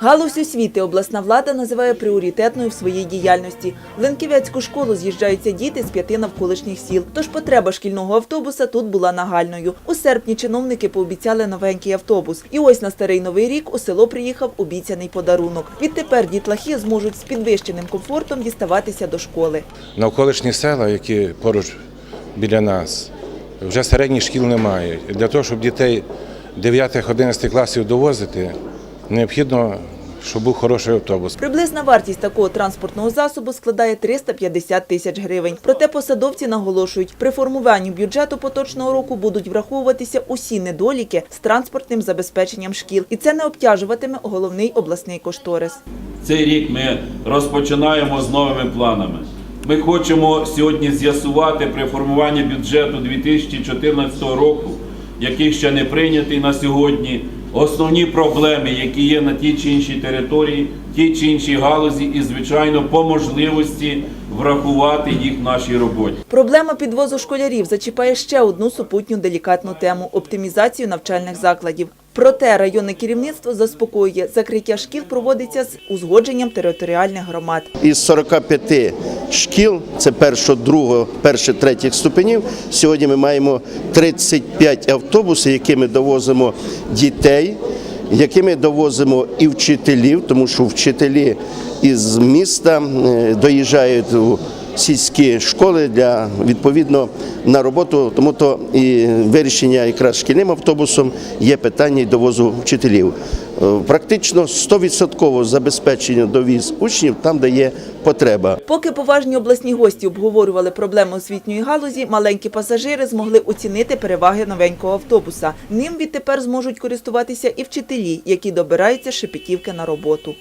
Галузь освіти обласна влада називає пріоритетною в своїй діяльності. В Ленківецьку школу з'їжджаються діти з п'яти навколишніх сіл. Тож потреба шкільного автобуса тут була нагальною. У серпні чиновники пообіцяли новенький автобус. І ось на старий новий рік у село приїхав обіцяний подарунок. Відтепер дітлахи зможуть з підвищеним комфортом діставатися до школи. Навколишні села, які поруч біля нас, вже середніх шкіл немає. Для того, щоб дітей 9-11 класів довозити, необхідно, щоб був хороший автобус. Приблизна вартість такого транспортного засобу складає 350 тисяч гривень. Проте посадовці наголошують, при формуванні бюджету поточного року будуть враховуватися усі недоліки з транспортним забезпеченням шкіл, і це не обтяжуватиме головний обласний кошторис. Цей рік ми розпочинаємо з новими планами. Ми хочемо сьогодні з'ясувати при формуванні бюджету 2014 року, який ще не прийнятий на сьогодні, основні проблеми, які є на тій чи іншій території, тій чи іншій галузі, і, звичайно, по можливості врахувати їх в нашій роботі. Проблема підвозу школярів зачіпає ще одну супутню делікатну тему оптимізацію навчальних закладів. Проте районне керівництво заспокоює, закриття шкіл проводиться з узгодженням територіальних громад. Із 45 шкіл, це першого, другого, перше, третіх ступенів. Сьогодні ми маємо 35 автобусів, якими довозимо дітей, якими довозимо і вчителів, тому що вчителі із міста е, доїжджають у сільські школи для відповідно на роботу. Тому то і вирішення якраз шкільним автобусом є питання довозу вчителів. Е, Практично 100% забезпечення довіз учнів там, де є потреба. Поки поважні обласні гості обговорювали проблеми освітньої галузі, маленькі пасажири змогли оцінити переваги новенького автобуса. Ним відтепер зможуть користуватися і вчителі, які добираються з Шепетівки на роботу.